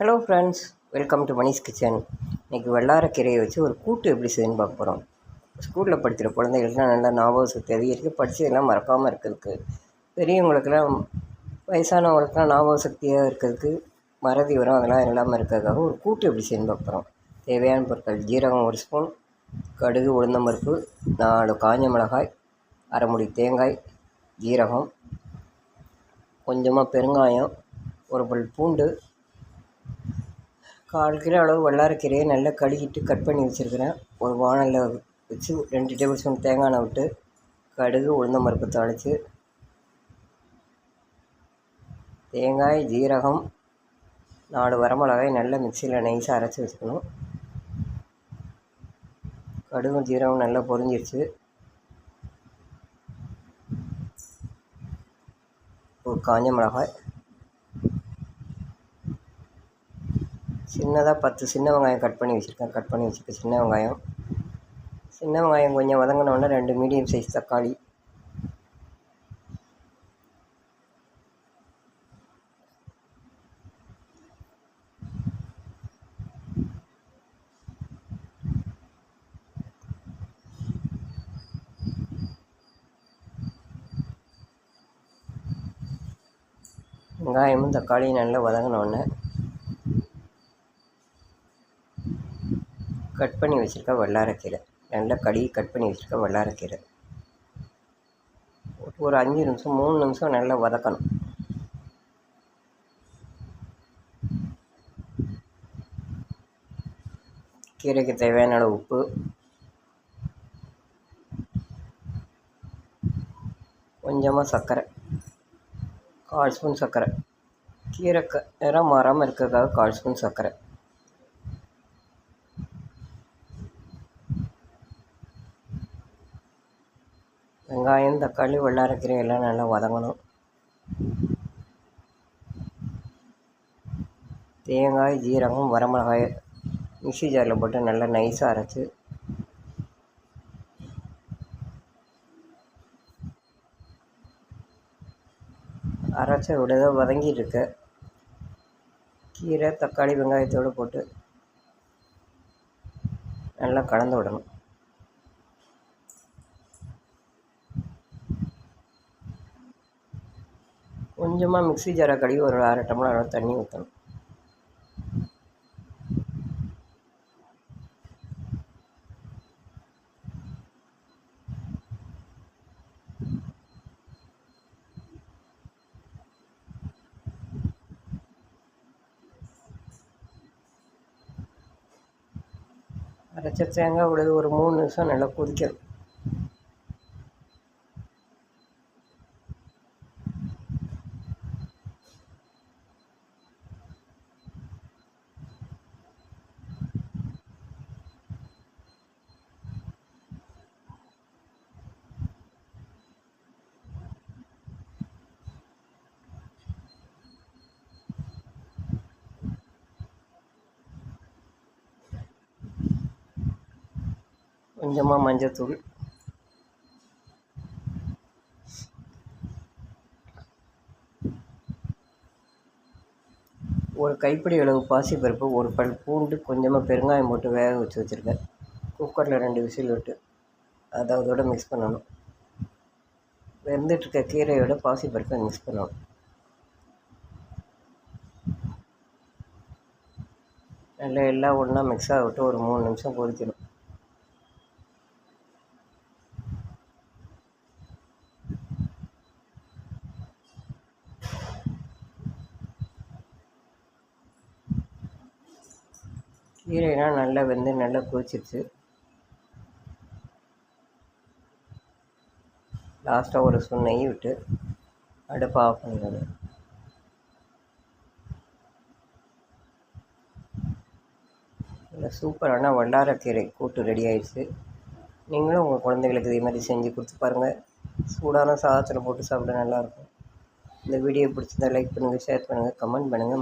Hello friends welcome to Manish kitchen இன்றைக்கி வெள்ளாரக்கீரையை வச்சு ஒரு கூட்டு எப்படி செய்யணும்னு பார்க்க போகிறோம் ஸ்கூலில் படிக்கிற குழந்தைகளுக்குலாம் நல்லா ஞாபகம் சக்தி அதிகரிக்கு படித்ததெல்லாம் மறக்காமல் இருக்கிறதுக்கு பெரியவங்களுக்கெல்லாம் வயசானவங்களுக்குலாம் ஞாபக சக்தியாக இருக்கிறதுக்கு மறதி வரும். அதெல்லாம் இல்லாமல் இருக்கிறதுக்காக ஒரு கூட்டு எப்படி செய்யணும் பார்க்க போகிறோம் தேவையான பொருட்கள் ஜீரகம் ஒரு ஸ்பூன் கடுகு உளுந்தம்பருப்பு நாலு காஞ்ச மிளகாய் அரை முடி தேங்காய் ஜீரகம் கொஞ்சமாக பெருங்காயம் ஒரு பல் பூண்டு கால் கிலோ அளவு வல்லாரக்கீரையை நல்லா கழுகிட்டு கட் பண்ணி வச்சுருக்கிறேன். ஒரு வானலில் வச்சு ரெண்டு டேபிள் ஸ்பூன் தேங்காய் எண்ணெய் விட்டு கடுகு உளுந்தம் பருப்பு தாளித்து தேங்காய் ஜீரகம் நாலு வரமிளகாய் நல்லா மிக்சியில் நைஸாக அரைச்சி வச்சுக்கணும். கடுகும் ஜீரகம் நல்லா பொரிஞ்சிருச்சு. ஒரு காஞ்ச மிளகாய். சின்னதாக பத்து சின்ன வெங்காயம் கட் பண்ணி வச்சுருக்கேன். கட் பண்ணி வச்சுருக்கேன் சின்ன வெங்காயம். சின்ன வெங்காயம் கொஞ்சம் வதங்கினோடனே ரெண்டு மீடியம் சைஸ் தக்காளி. வெங்காயமும் தக்காளியும் நல்லா வதங்கினோடனே கட் பண்ணி வச்சுருக்க வல்லாரக்கீரை. நல்லா கழுவி கட் பண்ணி வச்சுருக்க வல்லாரக்கீரை. ஒரு அஞ்சு நிமிஷம் மூணு நிமிஷம் நல்லா வதக்கணும். கீரைக்கு தேவையான அளவு உப்பு. கொஞ்சமாக சர்க்கரை. கால் ஸ்பூன் சர்க்கரை. கீரை நிறம் மாறாமல் இருக்கிறதுக்காக கால் ஸ்பூன் சர்க்கரை. வெங்காயம் தக்காளி வெள்ளாரக்கீரை எல்லாம் நல்லா வதங்கணும். தேங்காய் ஜீரகம் வரமிளகாய் மிக்ஸி ஜாரில் போட்டு நல்லா நைஸாக அரைச்சி அரைச்ச விடுத வதங்கிட்டுருக்கு கீரை தக்காளி வெங்காயத்தோடு போட்டு நல்லா கலந்து விடணும். கொஞ்சமாக மிக்ஸி ஜாரை கழுவி ஒரு அரை டம்ளர் தண்ணி ஊற்றணும் அரைச்ச தேங்காய் விடுது ஒரு மூணு நிமிஷம் நல்லா கொதிக்கணும். கொஞ்சமாக மஞ்சத்தூள். ஒரு கைப்பிடி அளவு பாசிப்பருப்பு ஒரு பல் பூண்டு கொஞ்சமாக பெருங்காயம் போட்டு வேக வச்சு வச்சுருக்கேன். குக்கரில் ரெண்டு விசில் விட்டு அதை அதோட மிக்ஸ் பண்ணணும். வெந்துட்டுருக்க கீரையோட பாசிப்பருப்பை மிக்ஸ் பண்ணணும். நல்லா எல்லாம் ஒன்றா மிக்ஸ் ஆகிட்டு ஒரு மூணு நிமிஷம் கொதிக்கணும் கீரைலாம் நல்லா வெந்து நல்லா கொதிச்சிருச்சு லாஸ்ட்டாக ஒரு ஸ்பூன் நெய் விட்டு அடுப்பை ஆஃப் பண்ணிடுங்க நல்லா சூப்பரான வல்லாரக்கீரை கூட்டு ரெடி ஆயிடுச்சு. நீங்களும் உங்கள் குழந்தைகளுக்கு இதே மாதிரி செஞ்சு கொடுத்து பாருங்கள் சூடான சாதத்தில் போட்டு சாப்பிட நல்லாயிருக்கும் இந்த வீடியோ பிடிச்சிருந்தா லைக் பண்ணுங்கள் ஷேர் பண்ணுங்கள் கமெண்ட் பண்ணுங்கள்